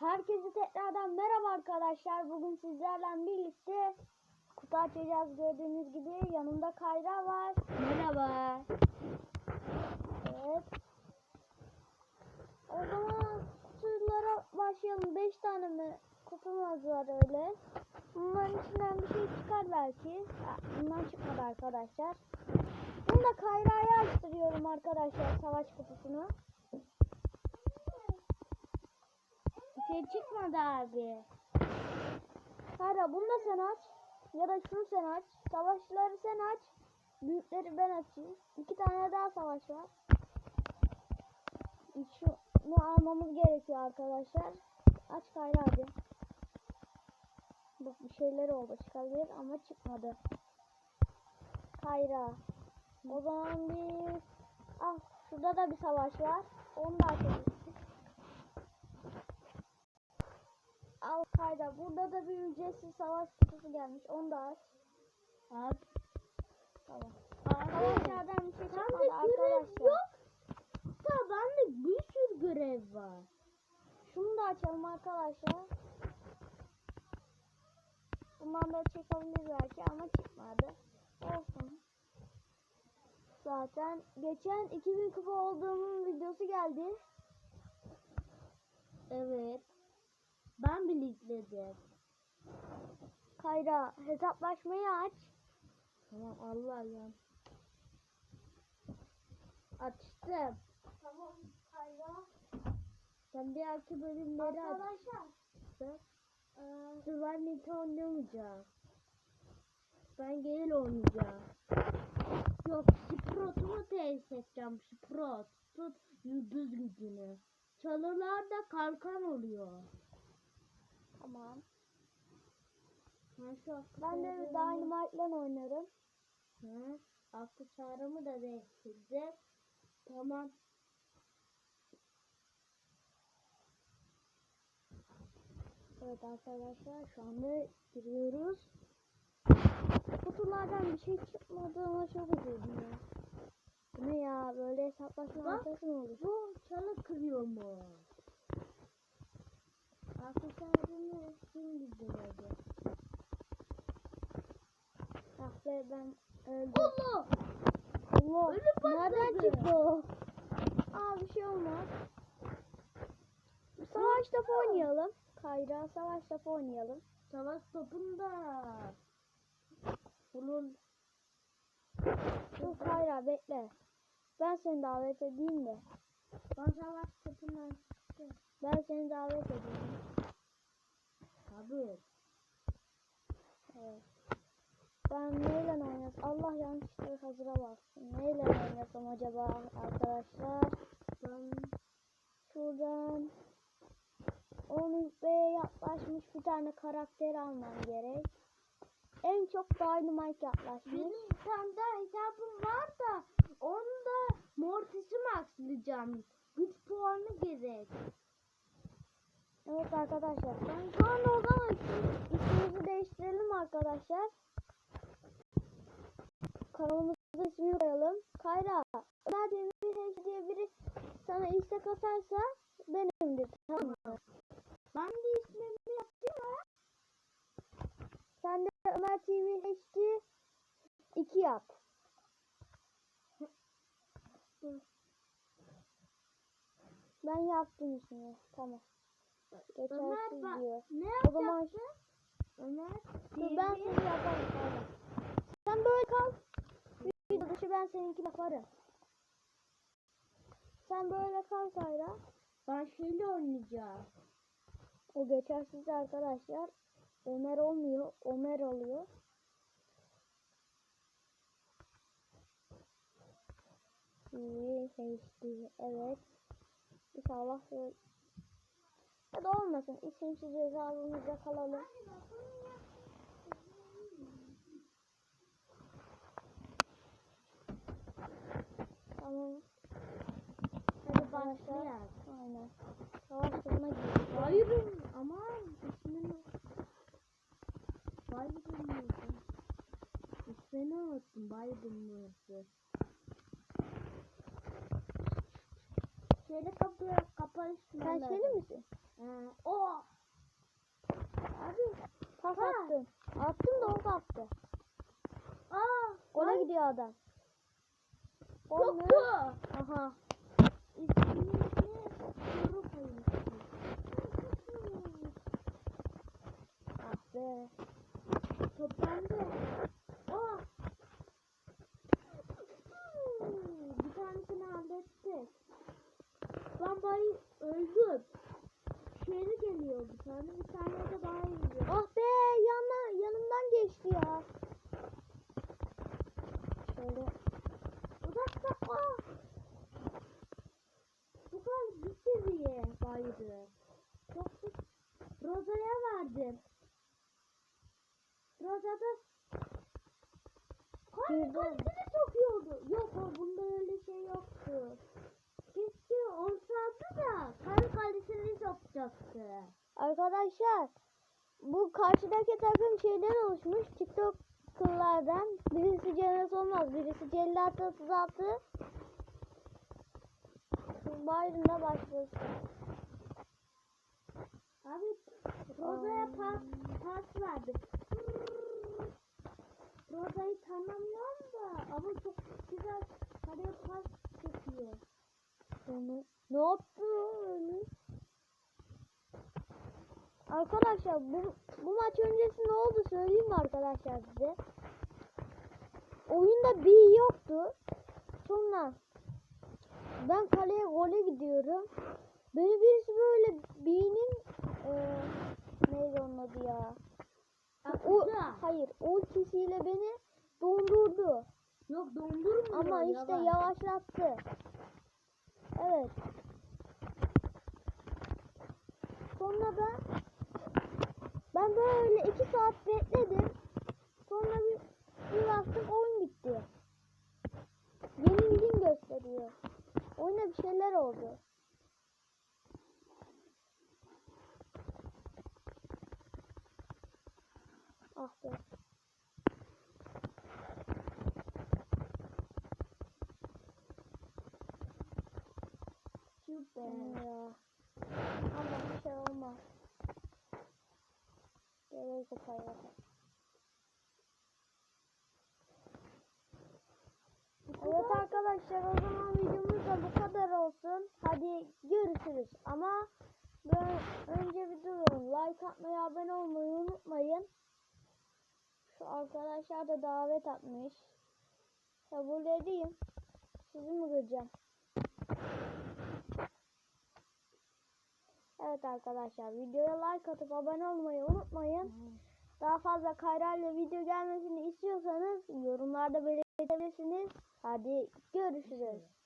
Herkese tekrardan merhaba arkadaşlar. Bugün sizlerle birlikte kutu açacağız gördüğünüz gibi. Yanımda Kayra var. Merhaba. Evet. O zaman kutulara başlayalım. 5 tane mi kutumuz var öyle. Bunların içinden bir şey çıkar belki. Bundan çıkmadı arkadaşlar. Bunu da Kayra'ya açtırıyorum arkadaşlar savaş kutusunu. Bir şey çıkmadı abi. Kayra bunu da sen aç. Ya da şunu sen aç. Savaşları sen aç. Büyükleri ben açayım. İki tane daha savaş var. Şunu almamız gerekiyor arkadaşlar. Aç Kayra hadi. Bak bir şeyler oldu çıkabilir ama çıkmadı. Kayra. O zaman bir... Ah şurada da bir savaş var. Onu da açalım. Al Kayra. Burada da bir ücretsiz savaş kutusu gelmiş. Onu da aç. Abi. Tamam. Savaşlardan bir şey çıkmadı görev arkadaşlar. yok. Da bende bir sürü görev var. Şunu da açalım arkadaşlar. Bundan da çekebilir belki ama çıkmadı. Olsun. Zaten geçen 2000 kupa olduğumun videosu geldi. Evet. Ben izledim. Kayra hesaplaşmayı aç. Tamam Allah ya. Açtım. Tamam Kayra. Sen diğerki bölümleri Arkadaşlar. açtın. eee, Ben Nita oynamayacağım. Ben Gale oynayacağım. Yok Sprout'umu tesis edeceğim. Sprout. Tut yıldız gücünü. Çalılarda kalkan oluyor. Tamam. Ben şu Ben de Dynamite'la oynarım. Hı, aklı çağrımı da değiştirdim. Tamam. Evet arkadaşlar şu anda giriyoruz. Kutulardan bir şey çıkmadı ama çok üzüldüm ya. Bu ne ya böyle hesaplaşma haritası mı olur? Bu çalı kırıyor mu? Güzeldi? Ah be ben öldüm. Allah! Allah. Ölü patladı. Nereden çıktı o? Aa bir şey olmaz. Savaş topu oynayalım. Kayra savaş topu oynayalım. Savaş topunda. Bunun Dur Kayra bekle. Ben seni davet edeyim de. ben savaş topundan Ben seni davet edeyim. Tabii. Evet. Ben neyle oynasam? Allah yanlışlıkla hazıra baksın. Neyle oynasam acaba arkadaşlar? Ben Şuradan 10 B'ye yaklaşmış bir tane karakter almam gerek. En çok Dynamite yaklaşmış. benim tane daha hesabım var da onda Mortis'i maxlayacağım. Güç puanı gerek. Evet arkadaşlar. Ben şu anda o zaman ismimizi değiştirelim arkadaşlar. Kanalımızın ismini koyalım. Kayra. Ömer Demir H diye biri sana istek atarsa benimdir. Tamam mı? Ben de ismimi yaptım ha. Sen de Ömer TV HD 2 yap. Ben yaptım ismini. Tamam. Ömer Geçersiz bak diyor. ne O zaman yapacaksın? Ömer Dur ben seni yaparım. Kayra. Sen böyle kal. Video dışı ben seninki yaparım. Sen böyle kal Kayra. ben şeyle oynayacağım. O geçersiz arkadaşlar. Ömer olmuyor. Ömer oluyor. HD. Evet. İnşallah. Ya da olmasın. İsimsiz hesabımızda kalalım. Tamam. Hadi başlayalım. Aynen. Savaş turuna girdik. Hayır aman ismini Biden mıydı? İsmini unuttum Biden mıydı? Şöyle kapı kapalı Sen neşeli misin? Ee, o. Abi. Pas attın. Attın da o kaptı. Aa. Gole ay, gidiyor adam. Gol mü? Yoktu. Aha. İsmini soru koymuştum. Ah be. Top bende. Aa. Bir tanesini hallettik. Bayı öldüm. Şeri geliyor bir tane. Bir tane de daha geliyor. Ah be yanına, yanımdan geçti ya. Şöyle. Uzakta. Aa. Bu kadar bir seviye baydı. Çok Roza'ya verdim. Roza da Kalp Girdi. kalbini sokuyordu. Yok o bunda öyle şey yoktu. Keşke olsaydı da kalp kalbini sokacaktı. Arkadaşlar bu karşıdaki takım şeyden oluşmuş. TikTok kıllardan. Birisi Cennet olmaz. Birisi Cellat 36. Bayramda başlasın. Abi Roza'ya pas, pas verdim. Roza'yı tanımıyorum da ama çok güzel kaleye pas çekiyor. Ne yaptı öyle? Arkadaşlar bu, bu maç öncesi ne oldu söyleyeyim mi arkadaşlar size? Oyunda bir yoktu. Sonra ben kaleye gole gidiyorum. Beni birisi böyle B'nin eee neydi onun adı ya? O, hayır ultisiyle beni dondurdu. Yok dondurmuyor. Ama işte yavaş. yavaşlattı. Evet. Sonra da ben böyle iki saat bekledim. Sonra bir, bir baktım oyun bitti. Yenilgin gösteriyor. Oyuna bir şeyler oldu. Ah be. Süper. Ya. Ama bir şey olmaz. Gerek yok hayata. Evet arkadaşlar o zaman videomuz da bu kadar olsun. Hadi görüşürüz. Ama ben önce bir durun. Like atmayı, abone olmayı unutmayın. Şu arkadaşlar da davet atmış. Kabul edeyim. Sizi mi kıracağım? Evet arkadaşlar videoya like atıp abone olmayı unutmayın. Daha fazla kayrayla video gelmesini istiyorsanız yorumlarda belirtebilirsiniz. Hadi görüşürüz.